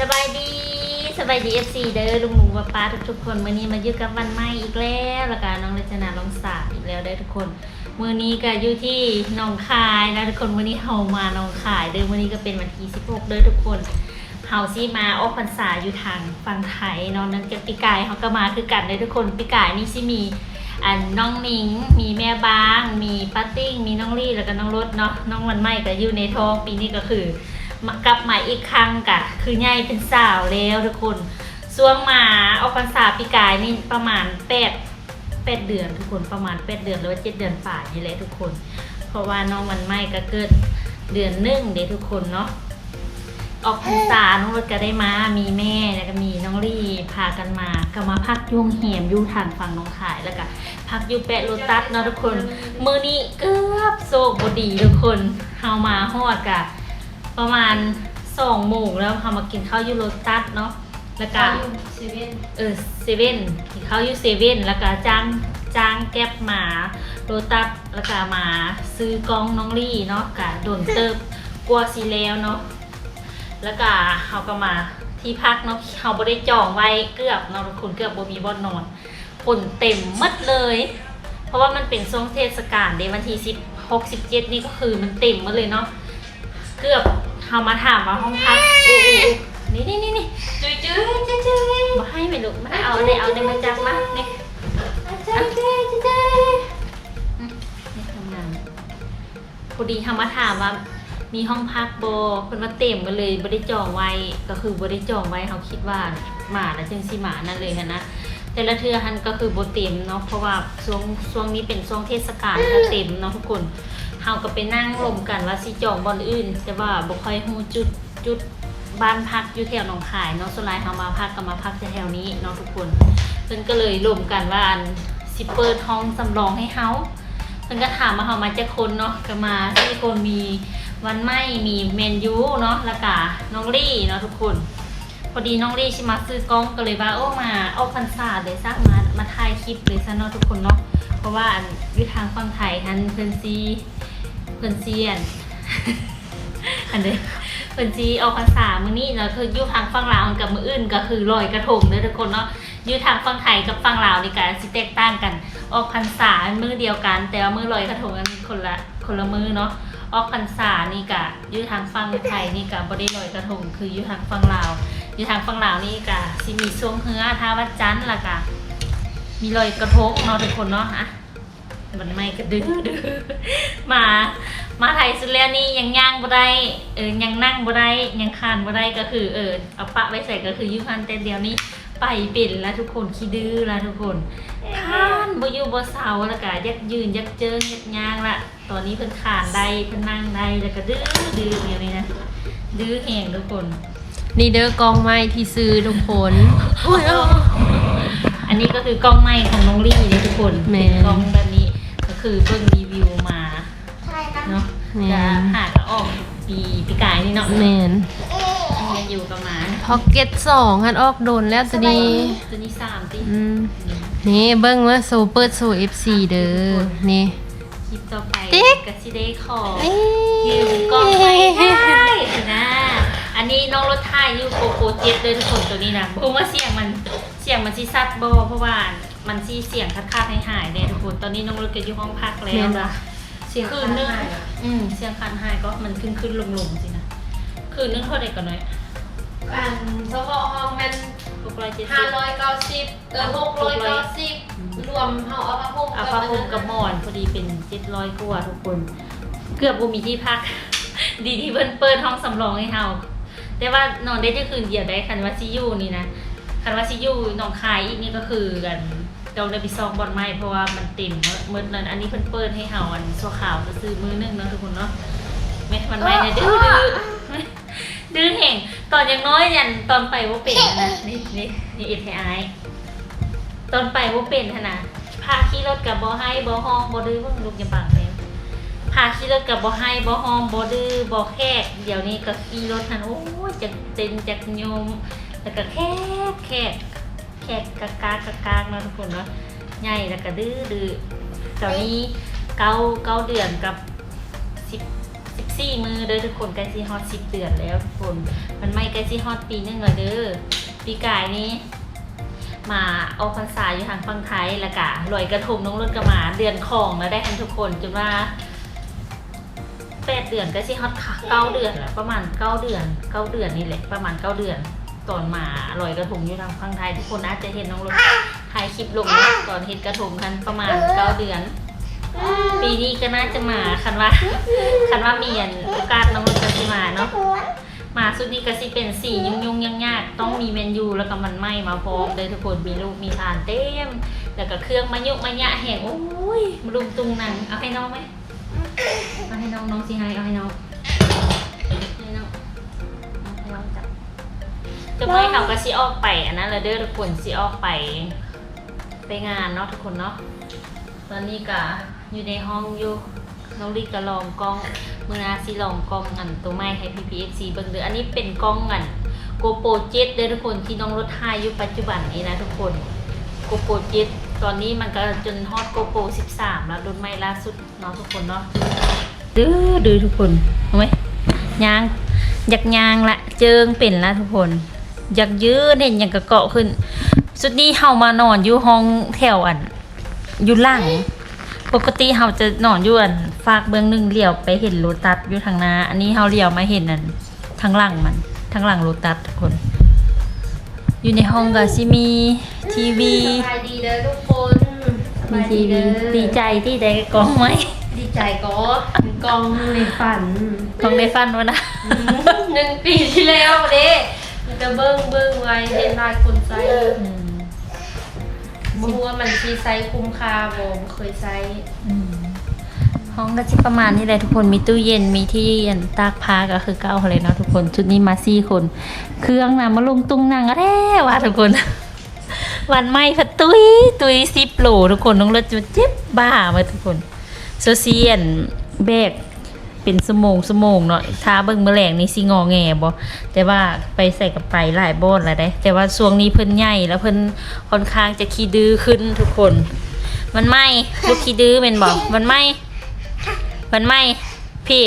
สบายดีสบายดีเอฟซีเด้อลุงหนูป้าป้าทุกทุกๆคนมื้อนี้มาอยู่กับวันใหม่อีกแล้วแล้วก็น้องรัชนาลองสาอีกแล้วเด้ทุกคนมื้อนี้ก็อยู่ที่หนองคายนะทุกคนมื้อนี้เฮามาหนองคายเด้อมื้อนี้ก็เป็นวันที่16เด้อทุกคนเฮาสิมาออกพรรษาอยู่ทางฝั่งไทยเนาะนั่นก็ปีกายเฮาก็มาคือกันเด้อทุกคนปีกายนี่สิมีอันน้องนิงมีแม่บ้าง มีป้าติ้งมีน้องลี่แล้วก็น้องรถเนาะน้องวันใหม่ก็อยู่ในท้องปีนี้ก็คือ มากลับมาอีกครั้งกะ คือใหญ่เป็นสาวแล้วทุกคนส่วงมาเอาพรรษาปีกายนี่ประมาณแปดแปดเดือนทุกคนประมาณแปดเดือนหรือว่าเจ็ดเดือนฝ่ายนี่แหละทุกคน เพราะว่าน้องวันใหม่ก็เกิดเดือนนึ่งเด้ทุกคนเนาะออกพรรษาน้องรถก็ได้มา มีแม่แล้วก็มีน้องลี่พากันมา ก็มาพักยุ่งเหียมยู่ทางฝั่งน้องขายแล้วก็พักอยู่แปะโลตัสเนาะทุกคน มือนี้เกือบโศกบดีทุกคนเฮามาฮอดกะ ประมาณสองโมงแล้วเฮามากินข้าวอยู่โลตัสเนาะแล้วก็เซเว่นเออเซเว่นที่เขาอยู่เซเว่นแล้วก็จ้างจ้างแก๊บมาโรตัสแล้วก็มาซื้อกล้องน้องลี่เนาะกะโดนเติบกลัวสีแล้วเนาะแล้วก็เขาก็มาที่พักเนาะเขาบ่ได้จองไว้เกือบเนาะทุกคนเกือบบ่มีบ่อนนอนคนเต็มหมดเลย เพราะว่ามันเป็นช่วงเทศกาลเดวันที่สิบหกสิบเจ็ดนี่ก็คือมันเต็มหมดเลยเนาะเกือบ เขามาถามว่าห้องพักโอ้โอ้นี่นี่นี่นี่จุยจุยจุยจุยมาให้ไหมลูกมาเอาเลยเอาเลยมาจับมาเนี่ยจุยจุยจุยจุยนี่ทำงานพอดีทำมาถามว่ามีห้องพักโบคนมาเต็มมาเลยบริจองไว้ก็คือบริจองไว้เขาคิดว่าหมาแล้วจึงสิหมานั่นเลยหั้นนะแต่ละเทือหันก็คือโบเต็มเนาะเพราะว่าช่วงช่วงนี้เป็นช่วงเทศกาลก็เต็มเนาะทุกคน เขาก็ไปนั่งรมกันว่าสิจองบอนอื่น แต่ว่าบ่ค่อยฮู้จุดจุดบ้านพักอยู่แถวหนองคายเนาะส่วนหลายเขามาพักก็มาพักแถวนี้เนาะทุกคนเพิ่นก็เลยรวมกันว่าอันสิเปิดห้องสำรองให้เฮาเพิ่นก็ถามมาเฮามาจากคนเนาะก็มาที่คนมีวันไม่มีเมนยูเนาะแล้วก็น้องลี่เนาะทุกคนพอดีน้องลี่ชิมาซื้อกล้องก็เลยว่าโอ้มาเอาพรรษาเลยซะมามาถ่ายคลิปเลยซะเนาะทุกคนเนาะเพราะว่าอยู่ทางฝั่งไทยทันเพิ่นซี เพิ่นเซีอันอันเด้เพิ่นซีเอาภาษามื้อนี้เนาะคืออยู่ทางฝั่งลาวกับมื้ออื่นก็คือลอยกระทงเด้อทุกคนเนาะอยู่ทางฝั่งไทยกับฝั่งลาวนี่ก็สิแตกต่างกัน ออกพรรษามื้อเดียวกัน แต่ว่ามื้อลอยกระทงกันคนละคนละมื้อเนาะออกพรรษานี่ก็อยู่ทางฝั่งไทยนี่ก็บ่ได้ลอยกระทงคืออยู่ทางฝั่งลาวอยู่ทางฝั่งลาวนี่ก็สิมีช่วงเฮือท่าวัดจันทร์ล่ะก็มีลอยกระทงเนาะทุกคนเนาะอะ มันไม่กระดื้อดื้อมามาไทยสุดแล้วนี่ยังย่างบ่ได้เออยังนั่งบ่ได้ยังคานบ่ได้ก็คือเออเอาปะไว้ใส่ก็คืออยุคันแต่เดียวนี้ไปเป็นแล้วทุกคนขี้ดื้อแล้วทุกคนคานบ่อยู่บ่เสาแล้วก็ยักยืนยักเจิงยักย่างละตอนนี้เพิ่นคานได้เพิ่นนั่งได้แล้วก็ดื้อดื้อเดียวนี้นะดื้อแหงทุกคนนี่เด้อกองไม้ที่ซื้อทุกคนอุ้ยเอาอันนี้ก็คือกล้องไม้ของน้องลี่นี่ทุกคนแม่เป็นกล้องแบบนี้ก็ คือเบิ่งรีวิวมาเนาะแม่จะหากออกปีปีกายนี่เนาะแมนมันอยู่ประมาณพ็อกเก็ตสองหันออกโดนแล้วตัวนี้ตัวนี้สามตีอืมนี่เบิ้งว่าโซเปิดโซ FC เด้อนี่ คลิปต่อไปติ๊กก็สิได้ขอเอ้ยืมกล้องไปให้นะอันนี้น้องรถไทยอยู่โกโก้เจ็ดเดินคนตัวนี้นะผมว่าเสียงมันเสียงมันซีซัดบอเพราะว่า มันซีเสียงคัดคาดให้หายเนี่ยทุกคนตอนนี้น้องรถก็อยู่ห้องพักแล้แม่วนปะเสียงคืนนึงอืมเสียงคันหายก็มันขึ้นขึ้นลงลงสินะคืนนึงเท่าไหร่กันน้อยอันเฉพาะห้องมันหกร้อยเจ็ดสิห้าบร้อยเก้าสิบเออหกร้อยเก้าสิบรวมเฮาเอาผ้าห่มอาฟ้าห่มกับหมอนพอดีเป็นเจ็ดร้อยกว่าทุกคน เกือบบ่มีที่พัก ดีที่เพิ่นเปิดห้องสำรองให้เฮาแต่ว่านอนได้แค่คืนเดียวได้คันว่าซิอยูนี่นะคันว่าซิอยูหนองคายอีกนี่ก็คือกัน เราได้ไปซองบอลไม้เพราะว่ามันเต็มเมื่อนั้นอันนี้เพิ่นเปิดให้เฮาอันสัวขาวก็ซื้อมือหนึงเนาะทุกคนเนาะแม่มันไม่เนี่ยดื้อดื้อดื้อแห่งตอนยังน้อยยันตอนไปว่าเป็นนะนี่นี่นี่เอทไอตอนไปว่าเป็นขนาดพาขี่รถกับบอให้บอห้องบอดื้อเพิ่งลูกย่าบังเลยพาขี่รถกับบอให้บอห้องบอดื้อบอแคกเดี๋ยวนี้ก็ขี่รถทันโอ้ยจากเต็นจากโยมแล้วก็แคกแคก แคกกากากากากเนาะทุกคนเนาะใหญ่แล้วก็ดื้อดื้อตอนนี้เก้าเก้าเดือนกับสิบสิบสี่มือเด้อทุกคนใกล้สิฮอตสิบเดือนแล้วทุกคน มันไม่ใกล้สิฮอตปีหนึงแล้วเด้อปีกายนี้ มาออกพรรษาอยู่ทางฝั่งไทยแล้วกะลอยกระทงน้องรถกระหมาเดือนของแล้วได้กันทุกคนจนว่าแปดเดือนก็สิฮอตค่ะเก้าเดือนแหละประมาณเก้าเดือนเก้าเดือนนี่แหละประมาณเก้าเดือน ตอนมาลอยกระทงอยู่ทางฝั่งไทยทุกคนอาจจะเห็นน้องรถถ่ายคลิปลงนะตอนเห็นกระทงกันประมาณเก้าเดือน ปีนี้ก็น่าจะมาคันว่าคันว่ามีอันโอกาสน้องรถจะสิมาเนาะมาสุดนี้ก็สิเป็นสียุ่งยุ่งยากยากๆต้องมีเมนยูแล้วก็มันไหม้มาพร้อมเลยทุกคนมีลูกมีทานเต็ม แล้วก็เครื่องมะยุกมะยะแห้งโอ้ยมารุมตุงหนังเอาให้น้องไหมเอาให้น้องน้องสิให้เอาให้น้อง จะไม่เขาก็สิออกไปอันนั้นเลยเด้อทุกคนสิออกไป ไปงานเนาะทุกคนเนาะตอนนี้ก็อยู่ในห้องอยู่น้องลีก็ลองกล้องมือนาสิลองกล้องอันตัวใหม่ให้ PPFC เบิ่งเด้ออันนี้เป็นกล้องอัน GoPro 7เด้อทุกคนที่น้องรถทายอยู่ปัจจุบันนี้นะทุกคน GoPro 7ตอนนี้มันก็จนฮอต GoPro 13 แล้วรุ่นใหม่ล่าสุดเนาะทุกคนเนาะดื้อดื้อทุกคนเห็นไหมยางอยากยางละเจิงเป็นละทุกคน อยากยืดเห็นอย่างกระเกาะขึ้น สุดนี้เฮามานอนอยู่ห้องแถวอันอยู่หล่างปกติเฮาจะนอนอยู่อันฝากเบื้องหนึงเลี้ยวไปเห็นโลตัสอยู่ทางหน้า อันนี้เฮาเลี้ยวมาเห็นอันทางหลังมันทางหลังโลตัสทุกคน อยู่ในห้องก็สิมีทีวีสบายดีเด้อทุกคนสมีบายทีดีวีเด้อดีใจที่ได้กล้องไหมดีใจก็กองในฝันกล้องได้ฟันวะนะหนึ่งปีที่แล้วเด้มัน จะเบิ้งเบิ้งไว้เห็นหลายคนใส่อืมบ่รู้ว่ามันซีไซส์คุ้มค่าบ่บ่เคยใช้อืมห้องก็สิประมาณนี้แหละทุกคนมีตู้เย็นมีที่เย็นตากผ้าก็คือเก้าเลยเนาะทุกคนชุดนี้มาสี่คน เครื่องนะมาลงตุงนังก็แท้ว่ะทุกคน วันไม่พัดตุยตุยซิปโหลทุกคนน้องรถจะเจ็บบ้ามาทุกคนโซเซียนแบก เป็นสมองสมองเนาะท้าเบิ่งแมลงนี่สิงอแงบ่แต่ว่าไปใส่กับไปหลายบ่อนแล้วได้แต่ว่าช่วงนี้เพิ่นใหญ่แล้วเพิ่นค่อนข้างจะขี้ดื้อขึ้นทุกคน มันไหมลูกขี้ดื้อเป็นบ่มันไหมมันไหมพี่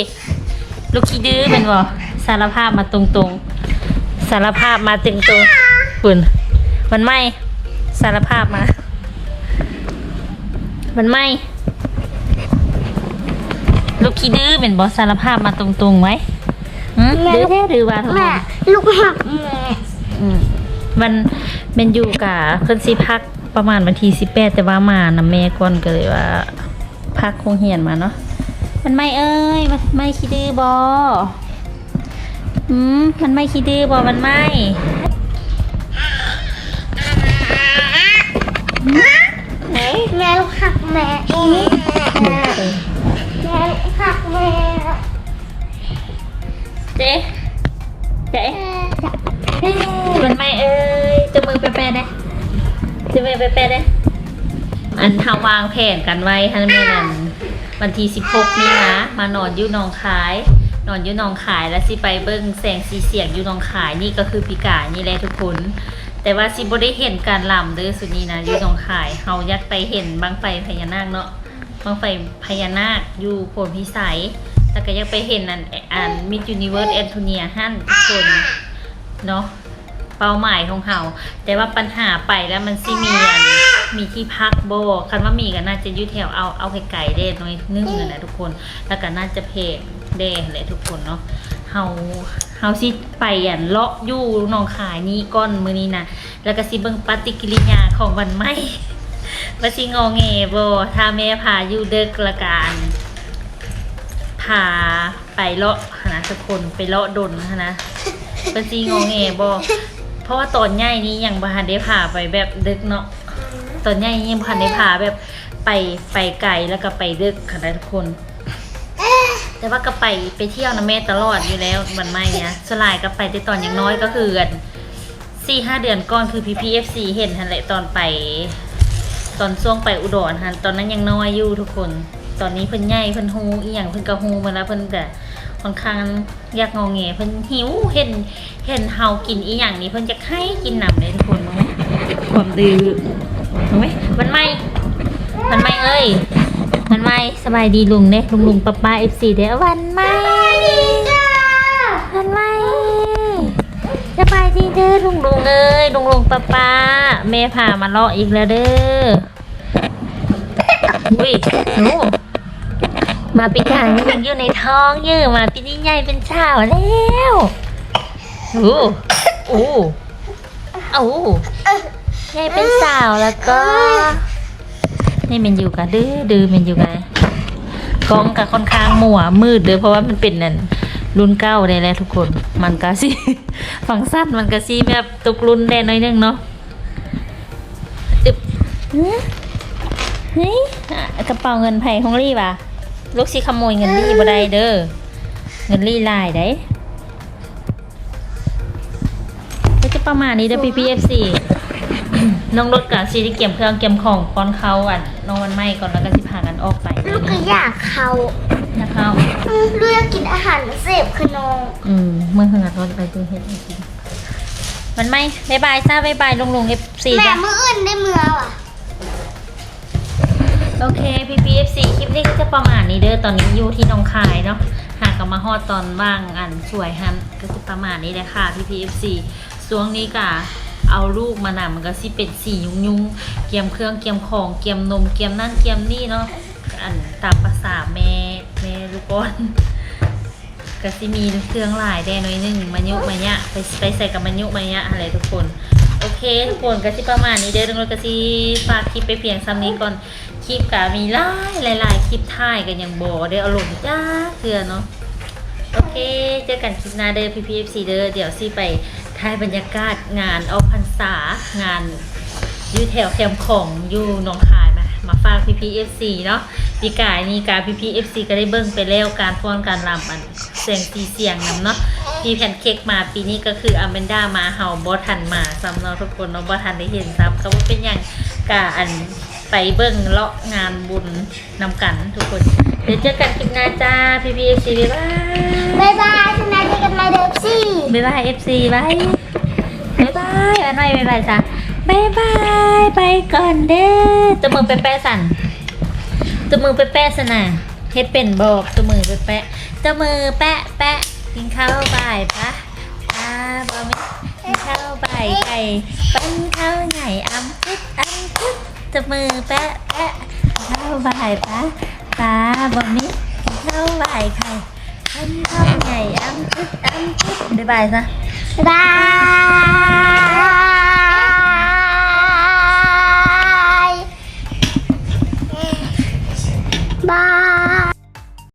ลูกขี้ดื้อเป็นบ่สารภาพมาตรงๆ สารภาพมาตรงๆคุณมันไหมสารภาพมา มันไหม ลูกขี้ดื้อเป็นบ่สารภาพมาตรงๆไว้หืมดื้อแท้ดื้อว่าทุกคนลูกหักแม่อืมมันเป็นอยู่กับเพิ่นสิพักประมาณวันที่สิบแปดแต่ว่ามานะแม่ก่อนก็เลยว่า พักคงเหียนมาเนาะมันไม่เอ้ยมันไม่คิดดื้อบออืมมันไม่คิดดื้อบอมันไม่แม่ลูกหักแม่เอง อันทาวางแผนกันไว้ท่านแม่นั่นวันที่สิบหกนี่นะ มานอนอยู่หนองคาย นอนอยู่หนองคายแล้วสิไปเบิ้งแสงสีเสียงอยู่หนองคายนี่ก็คือปีกานี่แหละทุกคน แต่ว่าสิบ่ได้เห็นการลำเด้อสุดนี้นะอยู่หนองคายเฮาอยากไปเห็นบังไฟพญานาคเนาะบังไฟพญานาคอยู่โพนพิสัยแต่ก็อยากไปเห็นอันอันมิจูนิเวิร์สแอนโทเนียฮั่นทุกคนเนาะเป้าหมายของเขาแต่ว่าปัญหาไปแล้วมันสิมีอัน มีที่พักโบคันว่ามีก็น่าจะอยุ่แถวเอาเอาไกลๆเด้น้อยนึงนั่นแหละทุกคน แล้วก็น่าจะเพกเด้แหละทุกคนเนาะเฮาเฮาสิไปอันเลาะอยู่หนองขายนี้ก้อนมือนี้นะแล้วก็สิเบิ่งปฏิกิริยาของวันไหมว่าสิงอแงบ่ถ้าแม่พาอยู่เด็กละกันพาไปเลาะหั้นนะทุกคนไปเลาะดนหั้นนะเป็นซีงอแงบอเพราะว่าตอนใหญ่นี้ยังบ่ทันได้พาไปแบบดึกเนาะ ตอนใหญ่ยังบ่ทันได้พาแบบไปไปไกลแล้วก็ไปดึกค่ะนะทุกคน แต่ว่าก็ไปไปเที่ยวนะแม่ตลอดอยู่แล้วมันไม่เนี่ยสลายก็ไปแต่ตอนยังน้อยก็คือกันสี่ห้าเดือนก่อนคือ PPFC เอซีเห็นทันแหละตอนไป ตอนช่วงไปอุดรฮันตอนนั้นยังน้อยอยู่ทุกคน ตอนนี้เพิ่นใหญ่เพิ่นฮูอีหยังเพิ่นก็ฮูมาแล้วเพิ่นก็ค่อนข้างอยากงอแงเพิ่นหิวเห็นเห็นเฮากินอีหยังนี่เพิ่นจะให้กินหนำเลยทุกคนมั้งไหมความดื้อ อุ้ยมันไม่ มันไม่เอ้ย มันไม่สบายดีลุงเด้ลุงลุงป้าป้าเอฟซีเด้อวันไม่มันไม่สบายดีเด้อลุงลุงเอ้ยลุงลุงป้าป้าเม่พามาเลาะอีกแล้วเด้ออุ้ยหนูมาปีกางยังอยู่ในท้องยื้อมาปีนี้ใหญ่เป็นสาวแล้วโอ้โอู้อู้ ใหญ่เป็นสาวแล้วก็ นี่มันอยู่กันดื้อดื้อมันอยู่กันกล้องกับค่อนข้างหมัวมืดเด้อเพราะว่ามันเป็นนั่นรุ่นเก้าได้แล้วทุกคน มันก็สิฟังสั้นมันก็สิแบบตกรุ่นได้น้อยนึงเนาะอึบนี่กระเป๋าเงินไผ่ของลี่ป่ะลูกสิขโมยเงินลี่บ่ได้เด้อเงินลี่ลายได้ก็จะประมาณนี้เด้อ PPFC น้องรถกับซีที่เก็บเครื่องเก็บของก้อนเขาอะนอนไหมก่อนแล้วก็สิพากันออกไปลูกก็อยากเขานะคะอืมลูกอยากกินอาหารเสพคือน้องอืมเมื่อขนาดรถไปดูเห็ดให้กินมันไม่บายบายซาบายบายลงลงเอฟซีแม่จ้ะมืออื่นได้เมือว่ะโอเคพีพีเอฟซีคลิปนี้ก็จะประมาณนี้เด้อตอนนี้อยู่ที่หนองคายเนาะหากกลับมาฮอดตอนว่างอันสวยฮันก็จะประมาณนี้แหละค่ะพีพีเอฟซีช่วงนี้กะ เอาลูกมาหนำมันก็สิเป็นสียุงยุงๆเกียมเครื่องเกียมของเกียมนมเกียมนั่นเกียมนี่เนาะอันตามภาษาแม่แม่ลูกอ่อนก็สิมีเครื่องหลายแดหน่อยนึงมายุมาเนี้ยไปไปใส่กับมายุมาเนี้ยอะไรทุกคนโอเคทุกคนก็สิประมาณนี้เด้อทุกคนก็สิฝากคลิปไปเพียงซ้ำนี้ก่อนคลิปก็มีหลายหลายๆคลิปถ่ายกันอย่างบ่ได้อาลงจ้าเถื่อเนาะโอเค เจอกันคลิปหน้าเด้อพี่พีเอฟซีเด้อเดี๋ยวสิไป ถ่ายบรรยากาศงานเอาพรรษางานอยู่แถวแคมของอยู่หนองคายมามาฝากพีพีเอฟซีเนาะปีกายนี้การพีพีเอฟซีก็ได้เบิ้งไปแล้วการฟ้อนการรำอันเสียงตีเสียงนำเนาะพี่แพนเค้กมาปีนี้ก็คืออเมนด้ามาเฮาบอทันมาซ้ำเนาะทุกคนเนาะบอทันได้เห็นซ้ำก็ว่าเป็นอย่างกาอันไปเบิ้งเลาะงานบุญนำกันทุกคน เดี๋ยวเจอกันคลิปหน้าจ้าพีพีเอฟซีบ๊ายบายบายบาย ชนะเจอกันใหมาเดฟซี่บ๊ายบายเอฟซีบายบ๊ายบายอันไหนบ๊ายบายจ้ะบ๊ายบาย ไปก่อนเด้อตัวมือไปแปะสั่นตัวมือไปแปะสนะเฮ็ดเป็นบอกตัวมือไปแปะตัวมือแปะแปะกินข้าวบ่ายปะอ่าบอมิกินข้าวบ่ายไก่ปั้นข้าวใหญ่อำพึดอำพึดตัวมือแปะแปะข้าวบ่ายปะปลาบอมิกินข้าวบ่ายไข่ thân thân ngày ăn thích ăn thích. Đi bài ra bye bye